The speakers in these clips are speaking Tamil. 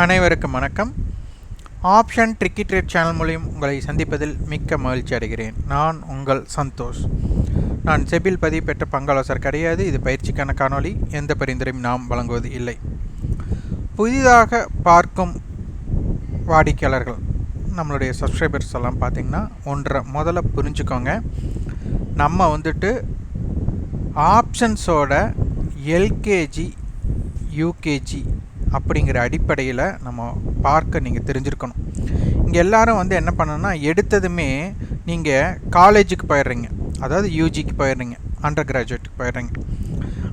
அனைவருக்கும் வணக்கம். ஆப்ஷன் ட்ரிக்கி ட்ரேட் சேனல் மூலியம் உங்களை சந்திப்பதில் மிக்க மகிழ்ச்சி அடைகிறேன். நான் உங்கள் சந்தோஷ். நான் செபில் பதிவு பெற்ற பங்காலோசர் கிடையாது. இது பயிற்சிக்கான காணொளி. எந்த பரிந்துரையும் நாம் வழங்குவது இல்லை. புதிதாக பார்க்கும் வாடிக்கையாளர்கள் நம்மளுடைய சப்ஸ்கிரைபர்ஸ் எல்லாம் பார்த்திங்கன்னா ஒன்றை முதல்ல புரிஞ்சுக்கோங்க. நம்ம வந்துட்டு ஆப்ஷன்ஸோட எல்கேஜி யூகேஜி அப்படிங்கிற அடிப்படையில் நம்ம பார்க்க நீங்கள் தெரிஞ்சிருக்கணும். இங்கே எல்லாரும் வந்து என்ன பண்ணணும்னா எடுத்ததுமே நீங்கள் காலேஜுக்கு போயிடுறீங்க. அதாவது யூஜிக்கு போயிடுறீங்க. அண்டர் கிராஜுவேட்டுக்கு போயிடுறீங்க.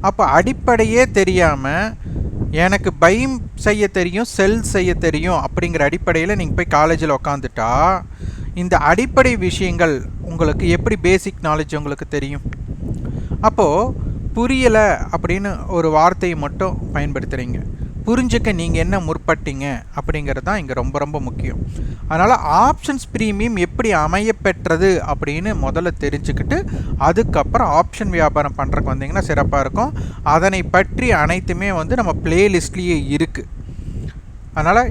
அப்போ அடிப்படையே தெரியாமல் எனக்கு பைம் செய்ய தெரியும் செல் செய்ய தெரியும் அப்படிங்கிற அடிப்படையில் நீங்கள் போய் காலேஜில் உக்காந்துட்டா இந்த அடிப்படை விஷயங்கள் உங்களுக்கு எப்படி பேசிக் நாலேஜ் உங்களுக்கு தெரியும்? அப்போது புரியலை அப்படின்னு ஒரு வார்த்தையை மட்டும் பயன்படுத்துகிறீங்க புரிஞ்சுக்க நீங்கள் என்ன முற்பட்டீங்க அப்படிங்கிறது தான் இங்கே ரொம்ப ரொம்ப முக்கியம். அதனால் ஆப்ஷன்ஸ் ப்ரீமியம் எப்படி அமையப்பெற்றது அப்படின்னு முதல்ல தெரிஞ்சுக்கிட்டு அதுக்கப்புறம் ஆப்ஷன் வியாபாரம் பண்ணுறக்கு வந்தீங்கன்னா சிறப்பாக இருக்கும். அதனை பற்றி அனைத்துமே வந்து நம்ம பிளேலிஸ்ட்லேயே இருக்குது அதனால்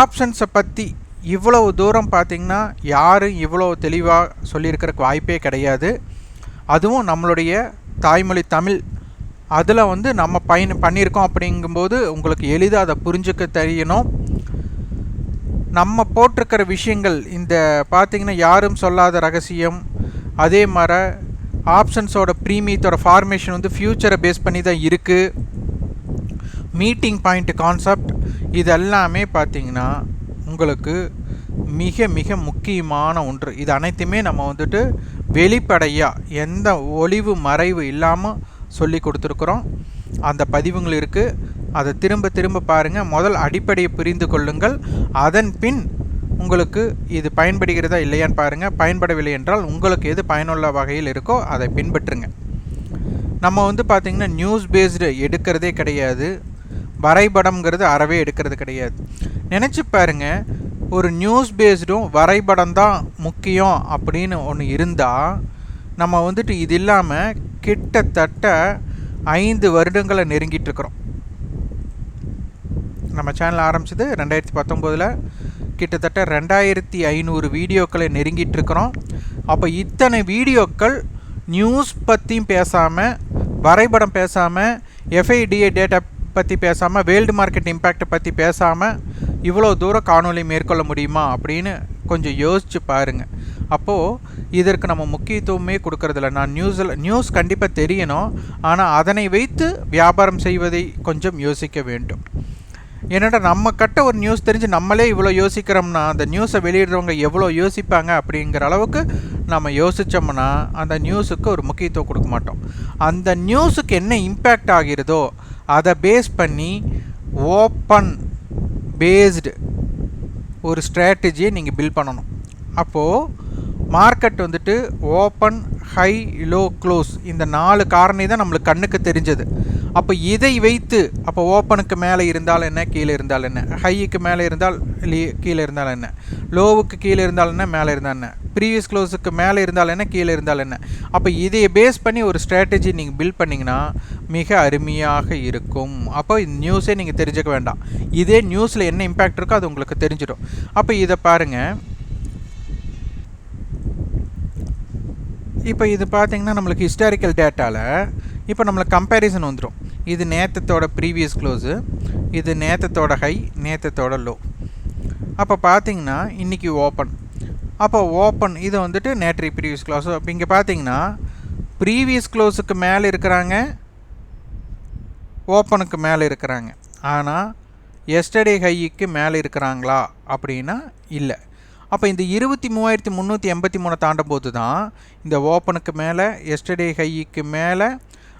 ஆப்ஷன்ஸை பற்றி இவ்வளவு தூரம் பார்த்திங்கன்னா யாரும் இவ்வளோ தெளிவாக சொல்லியிருக்கிறக்கு வாய்ப்பே கிடையாது. அதுவும் நம்மளுடைய தாய்மொழி தமிழ் அதில் வந்து நம்ம பயன் பண்ணியிருக்கோம் அப்படிங்கும்போது உங்களுக்கு எளிதாக அதை புரிஞ்சுக்க தெரியணும். நம்ம போட்டிருக்கிற விஷயங்கள் இந்த பார்த்திங்கன்னா யாரும் சொல்லாத ரகசியம் அதே மாதிரி ஆப்ஷன்ஸோட ப்ரீமியத்தோட ஃபார்மேஷன் வந்து ஃப்யூச்சரை பேஸ் பண்ணி தான் இருக்குது மீட்டிங் பாயிண்ட் கான்செப்ட் இதெல்லாமே பார்த்திங்கன்னா உங்களுக்கு மிக மிக முக்கியமான ஒன்று. இது அனைத்துமே நம்ம வந்துட்டு வெளிப்படையாக எந்த ஒளிவு மறைவு இல்லாமல் சொல்லி கொடுத்துருக்குறோம். அந்த பதிவுங்கள் இருக்குது அதை திரும்ப திரும்ப பாருங்கள் முதல் அடிப்படையை புரிந்து கொள்ளுங்கள். அதன் பின் உங்களுக்கு இது பயன்படுகிறதா இல்லையான்னு பாருங்கள் பயன்படவில்லை என்றால் உங்களுக்கு எது பயனுள்ள வகையில் இருக்கோ அதை பின்பற்றுங்க. நம்ம வந்து பார்த்திங்கன்னா நியூஸ் பேஸ்டு எடுக்கிறதே கிடையாது. வரைபடம்ங்கிறது அறவே எடுக்கிறது கிடையாது. நினச்சி பாருங்கள் ஒரு நியூஸ் பேஸ்டும் வரைபடம் தான் முக்கியம் அப்படின்னு ஒன்று இருந்தால் நம்ம வந்துட்டு இது இல்லாமல் கிட்டத்தட்ட ஐந்து வருடங்களை நெருங்கிட்டுருக்குறோம். நம்ம சேனல் ஆரம்பிச்சது ரெண்டாயிரத்தி பத்தொம்போதில். கிட்டத்தட்ட ரெண்டாயிரத்தி ஐநூறு வீடியோக்களை நெருங்கிட்டுருக்குறோம். அப்போ இத்தனை வீடியோக்கள் நியூஸ் பற்றியும் பேசாமல் வரைபடம் பேசாமல் எஃப்ஐடிஏ டேட்டா பற்றி பேசாமல் வேர்ல்டு மார்க்கெட் இம்பேக்டை பற்றி பேசாமல் இவ்வளோ தூரம் காணொலி மேற்கொள்ள முடியுமா அப்படின்னு கொஞ்சம் யோசித்து பாருங்கள் அப்போது இதற்கு நம்ம முக்கியத்துவமே கொடுக்கறதில்ல. நான் நியூஸில் நியூஸ் கண்டிப்பாக தெரியணும். ஆனால் அதனை வைத்து வியாபாரம் செய்வதை கொஞ்சம் யோசிக்க வேண்டும். என்னடா நம்ம கட்ட ஒரு நியூஸ் தெரிஞ்சு நம்மளே இவ்வளோ யோசிக்கிறோம்னா அந்த நியூஸை வெளியிடுறவங்க எவ்வளோ யோசிப்பாங்க அப்படிங்கிற அளவுக்கு நம்ம யோசித்தோம்னா அந்த நியூஸுக்கு ஒரு முக்கியத்துவம் கொடுக்க மாட்டோம். அந்த நியூஸுக்கு என்ன இம்பேக்ட் ஆகிறதோ அதை பேஸ் பண்ணி ஓப்பன் பேஸ்டு ஒரு ஸ்ட்ராட்டஜியை நீங்கள் பில்ட் பண்ணணும். அப்போது மார்க்கெட் வந்துட்டு ஓப்பன் ஹை லோ க்ளோஸ் இந்த நாலு காரணி தான் நம்மளுக்கு கண்ணுக்கு தெரிஞ்சது. அப்போ இதை வைத்து அப்போ ஓப்பனுக்கு மேலே இருந்தால் என்ன கீழே இருந்தால் என்ன? ஹைக்கு மேலே இருந்தால் கீழே இருந்தால் என்ன? லோவுக்கு கீழே இருந்தால் என்ன மேலே இருந்தால் என்ன? ப்ரீவியஸ் க்ளோஸுக்கு மேலே இருந்தால் என்ன கீழே இருந்தால் என்ன? அப்போ இதை பேஸ் பண்ணி ஒரு ஸ்ட்ராட்டஜி நீங்கள் பில்ட் பண்ணிங்கன்னா மிக அருமையாக இருக்கும். அப்போ நியூஸே நீங்கள் தெரிஞ்சுக்க வேண்டாம். இதே நியூஸில் என்ன இம்பேக்ட் இருக்கோ அது உங்களுக்கு தெரிஞ்சிடும். அப்போ இதை பாருங்கள் இப்போ இது பார்த்திங்கன்னா நம்மளுக்கு ஹிஸ்டாரிக்கல் டேட்டாவில் இப்போ நம்மளுக்கு கம்பேரிசன் வந்துடும் இது நேத்தத்தோட ப்ரீவியஸ் க்ளோஸு இது நேத்தத்தோட ஹை நேத்தத்தோட லோ அப்போ பார்த்தீங்கன்னா இன்றைக்கி ஓப்பன் அப்போ ஓப்பன் இது வந்துட்டு நேற்றைய ப்ரீவியஸ் க்ளோஸ் அப்போ இங்கே பார்த்தீங்கன்னா ப்ரீவியஸ் க்ளோஸுக்கு மேலே இருக்கிறாங்க ஓப்பனுக்கு மேலே இருக்கிறாங்க. ஆனால் எஸ்டர்டே ஹைக்கு மேலே இருக்கிறாங்களா அப்படின்னா இல்லை. அப்போ இந்த இருபத்தி மூவாயிரத்தி முந்நூற்றி எண்பத்தி மூணு தாண்டும் போது தான் இந்த ஓப்பனுக்கு மேலே எஸ்டர்டே ஹைக்கு மேலே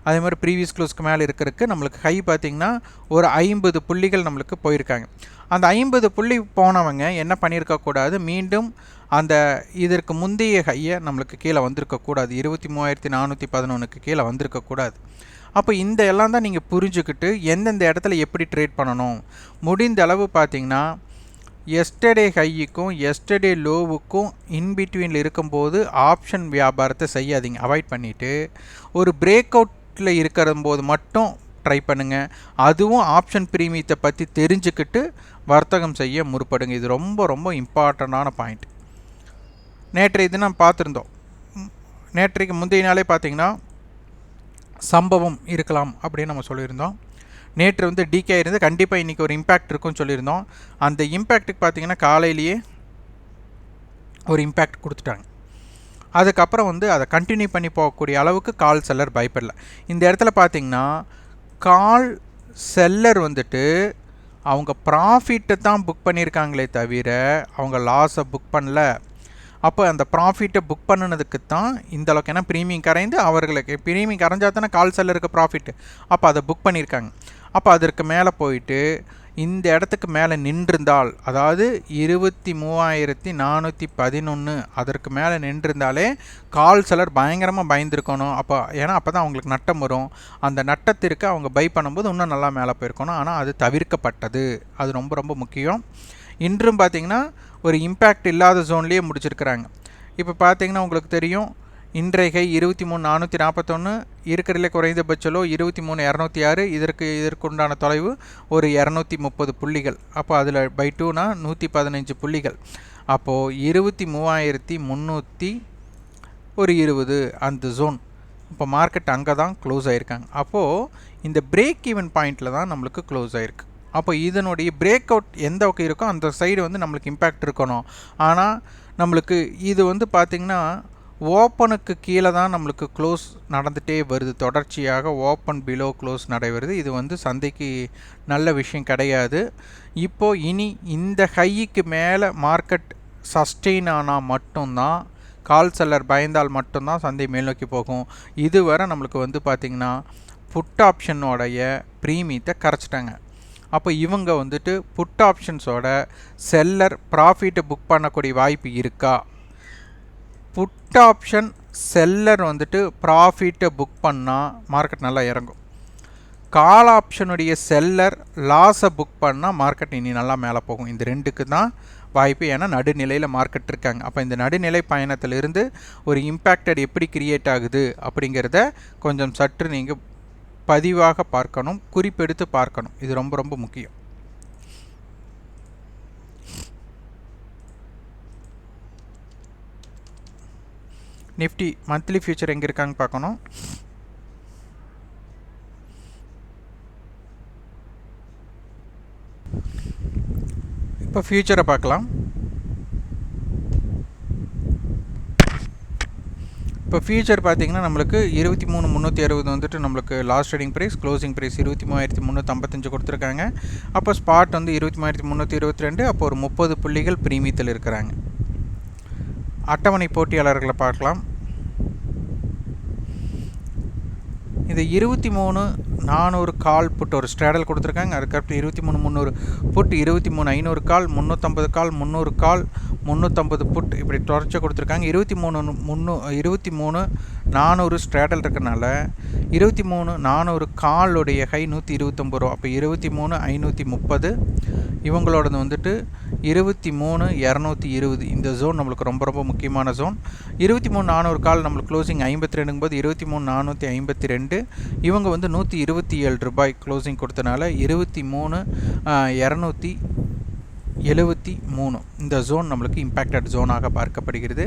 அதே மாதிரி ப்ரீவியஸ் க்ளோஸ்க்கு மேலே இருக்கிறதுக்கு நம்மளுக்கு ஹை பார்த்திங்கன்னா ஒரு ஐம்பது புள்ளிகள் நம்மளுக்கு போயிருக்காங்க. அந்த ஐம்பது புள்ளி போனவங்க என்ன பண்ணியிருக்கக்கூடாது மீண்டும் அந்த இதற்கு முந்தைய ஹையை நம்மளுக்கு கீழே வந்திருக்கக்கூடாது இருபத்தி மூவாயிரத்தி நானூற்றி பதினொன்றுக்கு கீழே வந்திருக்கக்கூடாது அப்போ இந்த எல்லாம் தான் நீங்கள் புரிஞ்சுக்கிட்டு எந்தெந்த இடத்துல எப்படி ட்ரேட் பண்ணணும்? முடிந்த அளவு பார்த்திங்கன்னா எஸ்டர்டே ஹையுக்கும் எஸ்டர்டே லோவுக்கும் இன்பிட்வீனில் இருக்கும்போது ஆப்ஷன் வியாபாரத்தை செய்யாதீங்க. அவாய்ட் பண்ணிவிட்டு ஒரு பிரேக் அவுட்டில் இருக்கிற போது மட்டும் ட்ரை பண்ணுங்கள் அதுவும் ஆப்ஷன் பிரீமியத்தை பற்றி தெரிஞ்சுக்கிட்டு வர்த்தகம் செய்ய முற்படுங்க. இது ரொம்ப ரொம்ப இம்பார்ட்டண்ட்டான பாயிண்ட் நேற்றைய தினம் பார்த்துருந்தோம். நேற்றைக்கு முந்தைய நாளே பார்த்தீங்கன்னா சம்பவம் இருக்கலாம் அப்படின்னு நம்ம சொல்லியிருந்தோம். நேற்று வந்து டிகே இருந்து கண்டிப்பாக இன்றைக்கி ஒரு இம்பேக்ட் இருக்கும்னு சொல்லியிருந்தோம். அந்த இம்பேக்ட்டுக்கு பார்த்தீங்கன்னா காலையிலேயே ஒரு இம்பேக்ட் கொடுத்துட்டாங்க. அதுக்கப்புறம் வந்து அதை கண்டினியூ பண்ணி போகக்கூடிய அளவுக்கு கால் செல்லர் பயப்படல. இந்த இடத்துல பார்த்தீங்கன்னா கால் செல்லர் வந்துட்டு அவங்க ப்ராஃபிட்டை தான் புக் பண்ணியிருக்காங்களே தவிர அவங்க லாஸை புக் பண்ணல. அப்போ அந்த ப்ராஃபிட்டை புக் பண்ணினதுக்கு தான் இந்த அளவுக்கு ஏன்னா ப்ரீமியம் கரைந்து அவர்களுக்கு ப்ரீமியம் கரைஞ்சா தானே கால் செல்லருக்கு ப்ராஃபிட் அப்போ அதை புக் பண்ணியிருக்காங்க அப்போ அதற்கு மேலே போயிட்டு இந்த இடத்துக்கு மேலே நின்றிருந்தால் அதாவது இருபத்தி மூவாயிரத்தி நானூற்றி பதினொன்று அதற்கு மேலே நின்றிருந்தாலே கால் செலர் பயங்கரமாக பயந்துருக்கணும். அப்போ ஏன்னா அப்போ தான் அவங்களுக்கு நட்டம் வரும். அந்த நட்டத்திற்கு அவங்க பை பண்ணும்போது இன்னும் நல்லா மேலே போயிருக்கணும். ஆனால் அது தவிர்க்கப்பட்டது. அது ரொம்ப ரொம்ப முக்கியம். இன்றும் பார்த்தீங்கன்னா ஒரு இம்பேக்ட் இல்லாத ஜோன்லேயே முடிச்சிருக்கிறாங்க. இப்போ பார்த்தீங்கன்னா உங்களுக்கு தெரியும் இன்றைகை இருபத்தி மூணு நானூற்றி நாற்பத்தொன்று இருக்கிறதுல குறைந்தபட்சலோ இருபத்தி மூணு இரநூத்தி ஆறு இதற்கு இதற்குண்டான தொலைவு ஒரு இரநூத்தி முப்பது புள்ளிகள். அப்போ அதில் பை டூனா நூற்றி பதினஞ்சு புள்ளிகள். அப்போது இருபத்தி மூவாயிரத்தி முந்நூற்றி ஒரு இருபது அந்த ஜோன் இப்போ மார்க்கெட் அங்கே தான் க்ளோஸ் ஆகிருக்காங்க அப்போது இந்த பிரேக் ஈவன் பாயிண்டில் தான் நம்மளுக்கு க்ளோஸ் ஆகிருக்கு அப்போ இதனுடைய பிரேக் அவுட் எந்த பக்கம் இருக்கோ அந்த சைடு வந்து நம்மளுக்கு இம்பேக்ட் இருக்கணும். ஆனால் நம்மளுக்கு இது வந்து பார்த்திங்கன்னா ஓப்பனுக்கு கீழே தான் நம்மளுக்கு க்ளோஸ் நடந்துகிட்டே வருது. தொடர்ச்சியாக ஓப்பன் பிலோ க்ளோஸ் நடைபெறுது. இது வந்து சந்தைக்கு நல்ல விஷயம் கிடையாது. இப்போது இனி இந்த ஹைக்கு மேலே மார்க்கெட் சஸ்டெயின் ஆனால் மட்டும்தான் கால் செல்லர் பயந்தால் மட்டும்தான் சந்தை மேல் நோக்கி போகும். இதுவரை நம்மளுக்கு வந்து பார்த்திங்கன்னா புட் ஆப்ஷனோடைய ப்ரீமியத்தை கரைச்சிட்டாங்க. அப்போ இவங்க வந்துட்டு புட் ஆப்ஷன்ஸோட செல்லர் ப்ராஃபிட்டை புக் பண்ணக்கூடிய வாய்ப்பு இருக்கா? புட் ஆப்ஷன் செல்லர் வந்துட்டு ப்ராஃபிட்டை புக் பண்ணால் மார்க்கெட் நல்லா இறங்கும். கால் ஆப்ஷனுடைய செல்லர் லாஸை புக் பண்ணால் மார்க்கெட் இனி நல்லா மேலே போகும். இந்த ரெண்டுக்கு தான் வாய்ப்பு. ஏன்னா நடுநிலையில் மார்க்கெட் இருக்காங்க. அப்போ இந்த நடுநிலை பயணத்திலிருந்து ஒரு இம்பேக்டட் எப்படி கிரியேட் ஆகுது அப்படிங்கிறத கொஞ்சம் சற்று நீங்கள் பதிவாக பார்க்கணும் குறிப்பெடுத்து பார்க்கணும். இது ரொம்ப ரொம்ப முக்கியம். நிஃப்டி மந்த்லி ஃபியூச்சர் எங்கே இருக்காங்க பார்க்கணும். இப்போ ஃபியூச்சரை பார்க்கலாம். இப்போ ஃபியூச்சர் பார்த்தீங்கன்னா நம்மளுக்கு இருபத்தி மூணு முந்நூற்றி அறுபது வந்துட்டு நம்மளுக்கு last trading price closing price இருபத்தி மூவாயிரத்தி முந்நூற்றம்பத்தஞ்சு கொடுத்துருக்காங்க. அப்போ ஸ்பாட் வந்து இருபத்தி மூவாயிரத்தி முந்நூற்றி இருபத்தி ரெண்டு அப்போ ஒரு முப்பது புள்ளிகள் பிரீமியத்தில் இருக்கிறாங்க. அட்டவணை போட்டியாளர்களை பார்க்கலாம். இது இருபத்தி மூணு நானூறு கால் புட் ஒரு ஸ்ட்ராடல் கொடுத்துருக்காங்க. அதுக்கப்புறம் இருபத்தி மூணு முந்நூறு புட் இருபத்தி மூணு ஐநூறு கால் முந்நூற்றம்பது கால் முந்நூறு கால் முந்நூற்றம்பது புட் இப்படி தொடர்ச்சி கொடுத்துருக்காங்க. இருபத்தி மூணு முந்நூ இருபத்தி மூணு நானூறு ஸ்ட்ராடல் இருக்கனால இருபத்தி மூணு நானூறு காலுடைய ஹை நூற்றி இருபத்தொம்பது ரூபா. அப்போ இருபத்தி மூணு ஐநூற்றி முப்பது. இவங்களோடது வந்துட்டு இருபத்தி மூணு இரநூத்தி இருபது. இந்த ஜோன் நம்மளுக்கு ரொம்ப ரொம்ப முக்கியமான ஜோன் இருபத்தி மூணு நானூறு கால் நம்மளுக்கு க்ளோசிங் ஐம்பத்தி ரெண்டுங்கும் போது இருபத்தி மூணு நானூற்றி ஐம்பத்தி ரெண்டு இவங்க வந்து நூற்றி இருபத்தி ஏழு ரூபாய் க்ளோசிங் கொடுத்தனால இருபத்தி மூணு இரநூத்தி எழுபத்தி மூணு. இந்த ஜோன் நம்மளுக்கு இம்பேக்டட் ஜோனாக பார்க்கப்படுகிறது.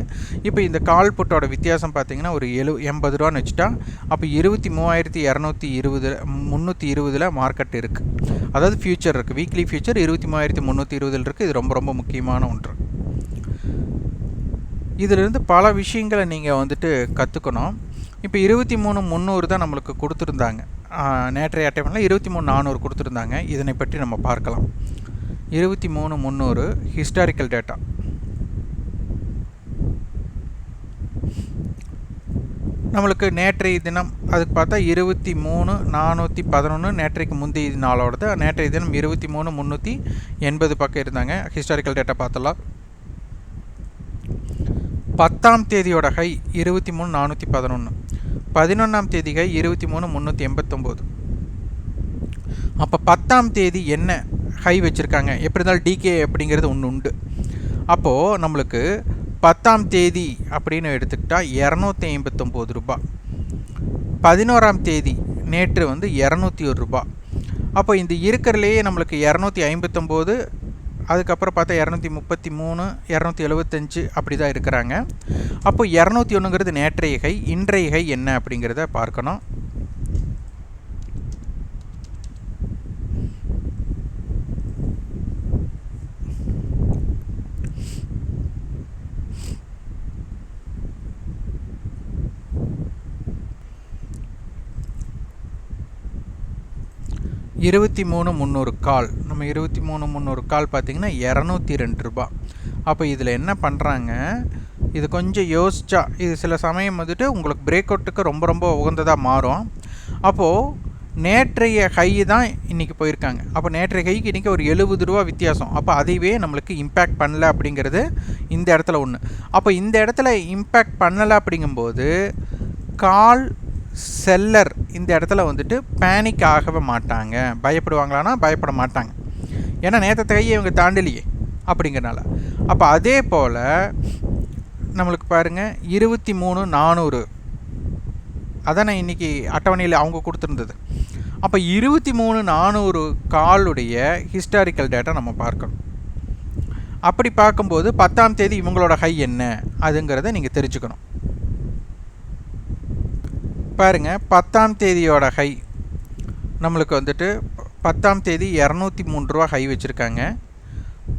இப்போ இந்த கால் புட்டோட வித்தியாசம் பார்த்தீங்கன்னா ஒரு எழு எண்பது ரூபான்னு வச்சுட்டா அப்போ இருபத்தி மூவாயிரத்தி இரநூத்தி இருபது முந்நூற்றி இருபதில் மார்க்கெட் இருக்குது அதாவது ஃபியூச்சர் இருக்குது வீக்லி ஃபியூச்சர் இருபத்தி மூவாயிரத்தி முந்நூற்றி இருபதில் இருக்குது இது ரொம்ப ரொம்ப முக்கியமான ஒன்று. இதிலிருந்து பல விஷயங்களை நீங்கள் வந்துட்டு கற்றுக்கணும் இப்போ இருபத்தி மூணு முந்நூறு தான் நம்மளுக்கு கொடுத்துருந்தாங்க. நேற்றைய அட்டைமெண்ட்டில் இருபத்தி மூணு நானூறு கொடுத்துருந்தாங்க. இதனை பற்றி நம்ம பார்க்கலாம். இருபத்தி மூணு முந்நூறு ஹிஸ்டாரிக்கல் டேட்டா நம்மளுக்கு நேற்றைய தினம் அதுக்கு பார்த்தா இருபத்தி மூணு நானூற்றி பதினொன்று நேற்றைக்கு முந்தைய நாளோடது நேற்றைய தினம் இருபத்தி மூணு முந்நூற்றி எண்பது பக்கம் இருந்தாங்க ஹிஸ்டாரிக்கல் டேட்டா பார்த்தலாம். பத்தாம் தேதியோட ஹை இருபத்தி மூணு நானூற்றி பதினொன்று பதினொன்றாம் தேதி ஹை இருபத்தி மூணு முந்நூற்றி எண்பத்தொம்போது. அப்போ பத்தாம் தேதி என்ன? ஹை வச்சுருக்காங்க. எப்படி இருந்தாலும் டிகே அப்படிங்கிறது ஒன்று உண்டு. அப்போது நம்மளுக்கு பத்தாம் தேதி அப்படின்னு எடுத்துக்கிட்டால் இரநூத்தி ஐம்பத்தொம்போது ரூபா. பதினோராம் தேதி நேற்று வந்து இரநூத்தி ஒரு ரூபா. அப்போ இந்த இருக்கிறலையே நம்மளுக்கு இரநூத்தி ஐம்பத்தொம்போது அதுக்கப்புறம் பார்த்தா இரநூத்தி முப்பத்தி மூணு இரநூத்தி எழுபத்தஞ்சு அப்படி தான் இருக்கிறாங்க. அப்போ இரநூத்தி ஒன்றுங்கிறது நேற்றைய கை இன்றைய கை என்ன அப்படிங்கிறத பார்க்கணும். இருபத்தி மூணு முந்நூறு கால். நம்ம இருபத்தி மூணு முந்நூறு கால் பார்த்திங்கன்னா இரநூத்தி ரெண்டு ரூபா அப்போ இதில் என்ன பண்ணுறாங்க? இது கொஞ்சம் யோசிச்சா இது சில சமயம் வந்துட்டு உங்களுக்கு பிரேக் அவுட்டுக்கு ரொம்ப ரொம்ப உகந்ததாக மாறும். அப்போது நேற்றைய ஹை தான் இன்றைக்கி போயிருக்காங்க. அப்போ நேற்றைய ஹைக்கு இன்றைக்கி ஒரு எழுபது ரூபா வித்தியாசம். அப்போ அதுவே நம்மளுக்கு இம்பேக்ட் பண்ணல அப்படிங்கிறது இந்த இடத்துல ஒன்று அப்போ இந்த இடத்துல இம்பேக்ட் பண்ணலை அப்படிங்கும்போது கால் செல்லர் இந்த இடத்துல வந்துட்டு பேனிக் ஆகவே மாட்டாங்க. பயப்படுவாங்களான்னா பயப்பட மாட்டாங்க. ஏன்னா நேற்று கையை இவங்க தாண்டலையே அப்படிங்கிறனால. அப்போ அதே போல் நம்மளுக்கு பாருங்கள் இருபத்தி மூணு நானூறு. அதானே இன்றைக்கி அட்டவணையில் அவங்க கொடுத்துருந்தது. அப்போ இருபத்தி மூணு நானூறு காலுடைய ஹிஸ்டாரிக்கல் டேட்டா நம்ம பார்க்கணும். அப்படி பார்க்கும்போது பத்தாம் தேதி இவங்களோட ஹை என்ன? அதுங்கிறத நீங்கள் தெரிஞ்சுக்கணும். பாருங்கள் பத்தாம் தேதியோட ஹை நம்மளுக்கு வந்துட்டு பத்தாம் தேதி இரநூத்தி மூணு ரூபா ஹை வச்சுருக்காங்க.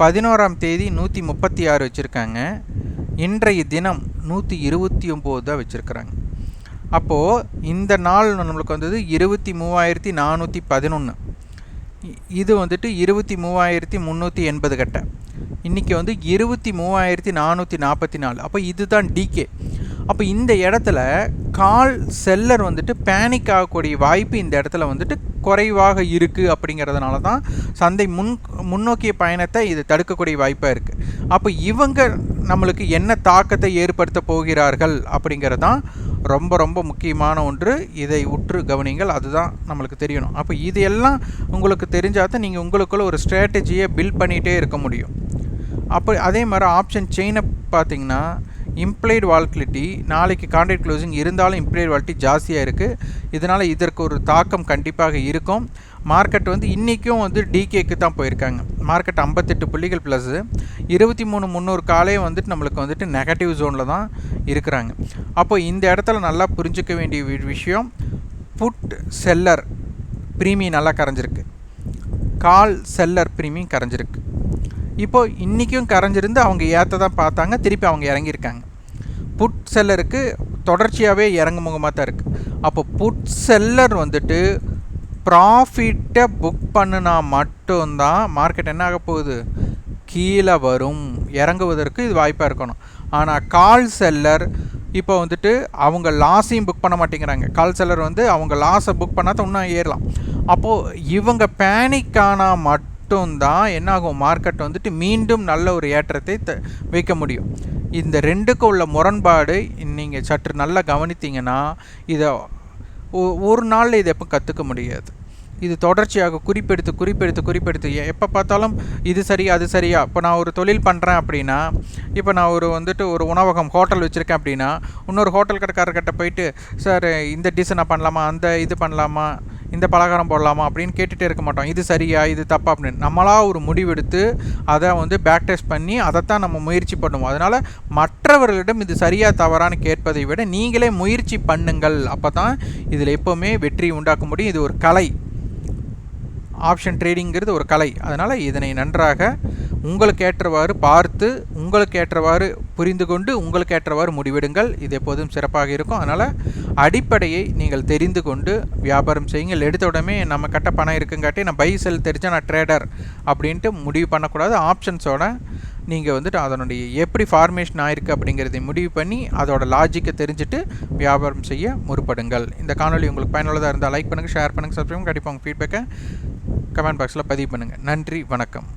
பதினோராம் தேதி நூற்றி முப்பத்தி ஆறு வச்சுருக்காங்க. இன்றைய தினம் நூற்றி இருபத்தி ஒம்பது தான் வச்சுருக்குறாங்க. அப்போது இந்த நாள் நம்மளுக்கு வந்தது இருபத்தி மூவாயிரத்தி நானூற்றி பதினொன்று இது வந்துட்டு இருபத்தி மூவாயிரத்தி முந்நூற்றி எண்பது கட்டை. இன்றைக்கி வந்து இருபத்தி மூவாயிரத்தி நானூற்றி நாற்பத்தி நாலு. அப்போ இதுதான் டிகே அப்போ இந்த இடத்துல கால் செல்லர் வந்துட்டு பேனிக் ஆகக்கூடிய வாய்ப்பு இந்த இடத்துல வந்துட்டு குறைவாக இருக்குது அப்படிங்கிறதுனால தான் சந்தை முன் முன்னோக்கிய பயணத்தை இது தடுக்கக்கூடிய வாய்ப்பாக இருக்குது அப்போ இவங்க நம்மளுக்கு என்ன தாக்கத்தை ஏற்படுத்த போகிறார்கள் அப்படிங்கிறது தான் ரொம்ப ரொம்ப முக்கியமான ஒன்று. இதை உற்று கவனிங்கள் அதுதான் நம்மளுக்கு தெரியணும். அப்போ இது எல்லாம் உங்களுக்கு தெரிஞ்சால் தான் நீங்கள் உங்களுக்குள்ள ஒரு ஸ்ட்ராட்டஜியை பில்ட் பண்ணிகிட்டே இருக்க முடியும். அப்போ அதே மாதிரி ஆப்ஷன் செயினை பார்த்தீங்கன்னா இம்ப்ளைடு வால்கிலிட்டி நாளைக்கு கான்ட்ராக்ட் க்ளோசிங் இருந்தாலும் இம்ப்ளைடு வால்ட்டி ஜாஸ்தியாக இருக்குது இதனால் இதற்கு ஒரு தாக்கம் கண்டிப்பாக இருக்கும். மார்க்கெட் வந்து இன்றைக்கும் வந்து டிகேக்கு தான் போயிருக்காங்க. மார்க்கெட் ஐம்பத்தெட்டு புள்ளிகள் ப்ளஸ்ஸு இருபத்தி மூணு முந்நூறு காலே வந்துட்டு நம்மளுக்கு வந்துட்டு நெகட்டிவ் ஜோனில் தான் இருக்கிறாங்க. அப்போ இந்த இடத்துல நல்லா புரிஞ்சிக்க வேண்டிய விஷயம் புட் செல்லர் ப்ரீமியம் நல்லா கரைஞ்சிருக்கு. கால் செல்லர் ப்ரீமியம் கரைஞ்சிருக்கு. இப்போது இன்றைக்கும் கரைஞ்சிருந்து அவங்க ஏற்ற தான் பார்த்தாங்க. திருப்பி அவங்க இறங்கியிருக்காங்க. புட் செல்லருக்கு தொடர்ச்சியாகவே இறங்கு முகமாக தான் இருக்குது அப்போ புட் செல்லர் வந்துட்டு ப்ராஃபிட்டை புக் பண்ணினா மட்டும்தான் மார்க்கெட் என்ன ஆக போகுது? கீழே வரும். இறங்குவதற்கு இது வாய்ப்பாக இருக்கணும். ஆனால் கால் செல்லர் இப்போ வந்துட்டு அவங்க லாஸையும் புக் பண்ண மாட்டேங்கிறாங்க. கால் செல்லர் வந்து அவங்க லாஸை புக் பண்ணாத இன்னும் ஏறலாம். அப்போது இவங்க பேனிக் ஆனால் மட்டும்தான் என்னாகும்? மார்க்கெட் வந்துட்டு மீண்டும் நல்ல ஒரு ஏற்றத்தை த வைக்க முடியும். இந்த ரெண்டுக்கும் உள்ள முரண்பாடு நீங்கள் சற்று நல்லா கவனித்தீங்கன்னா இதை ஒரு நாளில் இதை எப்போ கற்றுக்க முடியாது. இது தொடர்ச்சியாக குறிப்பெடுத்து குறிப்பெடுத்து குறிப்பெடுத்து எப்போ பார்த்தாலும் இது சரியா அது சரியா இப்போ நான் ஒரு தொழில் பண்ணுறேன் அப்படின்னா இப்போ நான் ஒரு வந்துட்டு ஒரு உணவகம் ஹோட்டல் வச்சுருக்கேன் அப்படின்னா இன்னொரு ஹோட்டல் கடைக்காரர்கிட்ட போயிட்டு சார் இந்த டிஷ் நான் பண்ணலாமா? அந்த இது பண்ணலாமா? இந்த பலகாரம் போடலாமா அப்படின்னு கேட்டுகிட்டே இருக்க மாட்டோம். இது சரியா? இது தப்பா? அப்படின்னு நம்மளாக ஒரு முடிவெடுத்து அதை வந்து பேக் டெஸ்ட் பண்ணி அதைத்தான் நம்ம முயற்சி பண்ணுவோம். அதனால் மற்றவர்களிடம் இது சரியா தவறான்னு கேட்பதை விட நீங்களே முயற்சி பண்ணுங்கள். அப்போ தான் இதில் எப்போவுமே வெற்றி உண்டாக்க முடியும். இது ஒரு கலை. ஆப்ஷன் ட்ரேடிங்கிறது ஒரு கலை. அதனால் இதனை நன்றாக உங்களுக்கு ஏற்றவாறு பார்த்து உங்களுக்கு ஏற்றவாறு புரிந்து கொண்டு உங்களுக்கு ஏற்றவாறு முடிவெடுங்கள். இது எப்போதும் சிறப்பாக இருக்கும். அதனால் அடிப்படையை நீங்கள் தெரிந்து கொண்டு வியாபாரம் செய்யுங்கள். எடுத்த உடனே நம்ம கட்ட பணம் இருக்குங்காட்டி நான் பை செல் தெரிஞ்சால் நான் ட்ரேடர் அப்படின்ட்டு முடிவு பண்ணக்கூடாது. ஆப்ஷன்ஸோட நீங்கள் வந்துட்டு அதனுடைய எப்படி ஃபார்மேஷன் ஆயிருக்கு அப்படிங்கிறதை முடிவு பண்ணி அதோட லாஜிக்கை தெரிஞ்சுட்டு வியாபாரம் செய்ய முற்படுங்கள். இந்த காணொலி உங்களுக்கு பயனுள்ளதாக இருந்தால் லைக் பண்ணுங்கள் ஷேர் பண்ணுங்கள் சப்ஸ்கிரைப் கண்டிப்பாக உங்கள் ஃபீட்பேக்கை கமெண்ட் பாக்ஸில் பதிவு பண்ணுங்கள் நன்றி வணக்கம்.